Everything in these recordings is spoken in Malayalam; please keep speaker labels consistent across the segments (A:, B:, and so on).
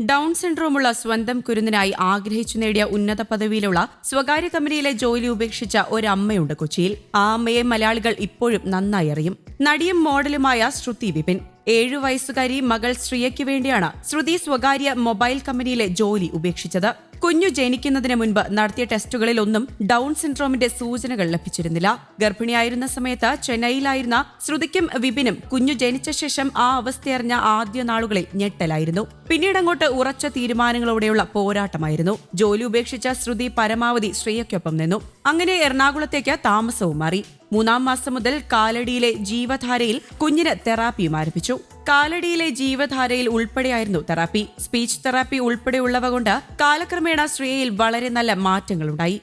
A: ഡൗൺ സിൻഡ്രോമുള്ള സ്വന്തം കുരുന്നിനായി ആഗ്രഹിച്ചു നേടിയ ഉന്നത പദവിയിലുള്ള സ്വകാര്യ കമ്പനിയിലെ ജോലി ഉപേക്ഷിച്ച ഒരമ്മയുണ്ട് കൊച്ചിയിൽ. ആ അമ്മയെ മലയാളികൾ ഇപ്പോഴും നന്നായി അറിയും. നടിയും മോഡലുമായ ശ്രുതി വിപിൻ. ഏഴു വയസ്സുകാരി മകൾ ശ്രിയയ്ക്ക് വേണ്ടിയാണ് ശ്രുതി സ്വകാര്യ മൊബൈൽ കമ്പനിയിലെ ജോലി ഉപേക്ഷിച്ചത്. കുഞ്ഞു ജനിക്കുന്നതിന് മുൻപ് നടത്തിയ ടെസ്റ്റുകളിൽ ഒന്നും ഡൗൺ സിൻഡ്രോമിന്റെ സൂചനകൾ ലഭിച്ചിരുന്നില്ല. ഗർഭിണിയായിരുന്ന സമയത്ത് ചെന്നൈയിലായിരുന്ന ശ്രുതിക്കും വിപിനും കുഞ്ഞു ജനിച്ച ശേഷം ആ അവസ്ഥയറിഞ്ഞ ആദ്യ നാളുകളിൽ ഞെട്ടലായിരുന്നു. പിന്നീട് അങ്ങോട്ട് ഉറച്ച തീരുമാനങ്ങളോടെയുള്ള പോരാട്ടമായിരുന്നു. ജോലി ഉപേക്ഷിച്ച ശ്രുതി പരമാവധി ശ്രീയയ്ക്കൊപ്പം നിന്നു. അങ്ങനെ എറണാകുളത്തേക്ക് താമസവും മാറി. മൂന്നാം മാസം മുതൽ കാലടിയിലെ ജീവധാരയിൽ കുഞ്ഞിന് തെറാപ്പിയും ആരംഭിച്ചു. കാലടിയിലെ ജീവധാരയിൽ ഉൾപ്പെടെയായിരുന്നു തെറാപ്പി. സ്പീച്ച് തെറാപ്പി ഉൾപ്പെടെയുള്ളവ കൊണ്ട് കാലക്രമേണ ശ്രീയയിൽ വളരെ നല്ല മാറ്റങ്ങളുണ്ടായി.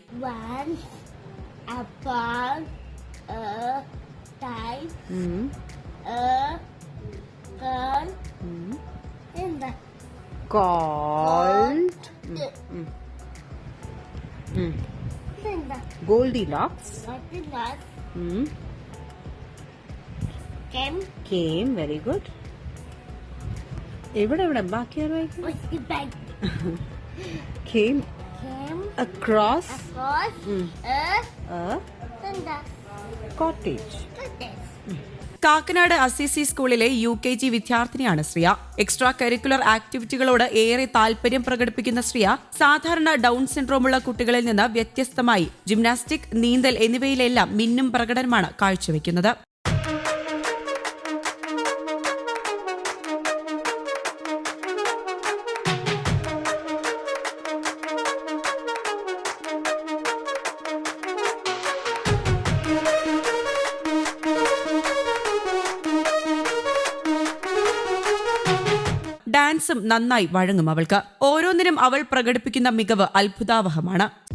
B: ഗോൾഡി upon a time, a girl in the
C: called
B: in the
C: Goldilocks
B: Goldilocks
C: mm,
B: came
C: came very good എവിടെ എവിടെ ബാക്കി ആരും വായിക്കും
B: with the bag
C: came
B: came
C: across
B: across a
C: a
B: in the
C: cottage
B: cottage.
A: Kakkanad Assisi സ്കൂളിലെ യു കെ ജി വിദ്യാർത്ഥിനിയാണ് ശ്രിയ. എക്സ്ട്രാ കരിക്കുലർ ആക്ടിവിറ്റികളോട് ഏറെ താല്പര്യം പ്രകടിപ്പിക്കുന്ന ശ്രിയ സാധാരണ ഡൗൺ സിൻഡ്രോമുള്ള കുട്ടികളിൽ നിന്ന് വ്യത്യസ്തമായി ജിംനാസ്റ്റിക് നീന്തൽ എന്നിവയിലെല്ലാം മിന്നും പ്രകടനമാണ് കാഴ്ചവെക്കുന്നത്. ഡാൻസും നന്നായി വഴങ്ങും അവൾക്ക്. ഓരോന്നിനും അവൾ പ്രകടിപ്പിക്കുന്ന മികവ് അത്ഭുതാവഹമാണ്.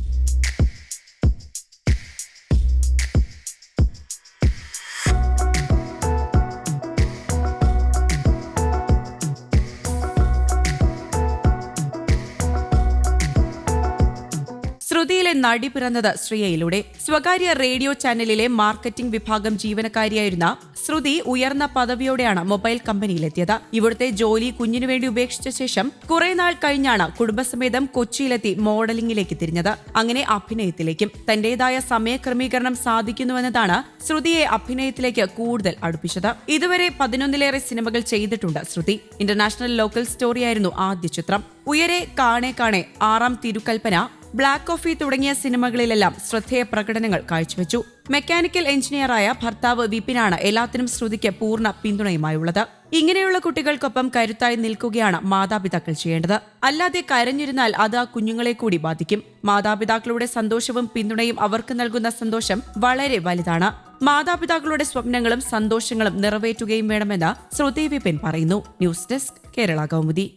A: ശ്രുതിയിലെ നടി പിറന്നത് ശ്രിയയിലൂടെ. സ്വകാര്യ റേഡിയോ ചാനലിലെ മാർക്കറ്റിംഗ് വിഭാഗം ജീവനക്കാരിയായിരുന്ന ശ്രുതി ഉയർന്ന പദവിയോടെയാണ് മൊബൈൽ കമ്പനിയിലെത്തിയത്. ഇവിടുത്തെ ജോലി കുഞ്ഞിനു വേണ്ടി ഉപേക്ഷിച്ച ശേഷം കുറെ നാൾ കഴിഞ്ഞാണ് കുടുംബസമേതം കൊച്ചിയിലെത്തി മോഡലിംഗിലേക്ക് തിരിഞ്ഞത്. അങ്ങനെ അഭിനയത്തിലേക്കും തന്റേതായ സമയക്രമീകരണം സാധിക്കുന്നുവെന്നതാണ് ശ്രുതിയെ അഭിനയത്തിലേക്ക് കൂടുതൽ അടുപ്പിച്ചത്. ഇതുവരെ പതിനൊന്നിലേറെ സിനിമകൾ ചെയ്തിട്ടുണ്ട് ശ്രുതി. ഇന്റർനാഷണൽ ലോക്കൽ സ്റ്റോറിയായിരുന്നു ആദ്യ ചിത്രം. ഉയരെ കാണെ കാണെ ആറാം തിരുക്കൽപ്പന ബ്ലാക്ക് കോഫി തുടങ്ങിയ സിനിമകളിലെല്ലാം ശ്രദ്ധേയ പ്രകടനങ്ങൾ കാഴ്ചവെച്ചു. മെക്കാനിക്കൽ എഞ്ചിനീയറായ ഭർത്താവ് വിപിനാണ് എല്ലാത്തിനും ശ്രുതിക്ക് പൂർണ പിന്തുണയുമായുള്ളത്. ഇങ്ങനെയുള്ള കുട്ടികൾക്കൊപ്പം കരുത്തായി നിൽക്കുകയാണ് മാതാപിതാക്കൾ ചെയ്യേണ്ടത്. അല്ലാതെ കരഞ്ഞിരുന്നാൽ അത് ആ കുഞ്ഞുങ്ങളെ കൂടി ബാധിക്കും. മാതാപിതാക്കളുടെ സന്തോഷവും പിന്തുണയും അവർക്ക് നൽകുന്ന സന്തോഷം വളരെ വലുതാണ്. മാതാപിതാക്കളുടെ സ്വപ്നങ്ങളും സന്തോഷങ്ങളും നിറവേറ്റുകയും വേണമെന്ന് ശ്രുതി വിപിൻ പറയുന്നു. News desk Kerala Kaumudi.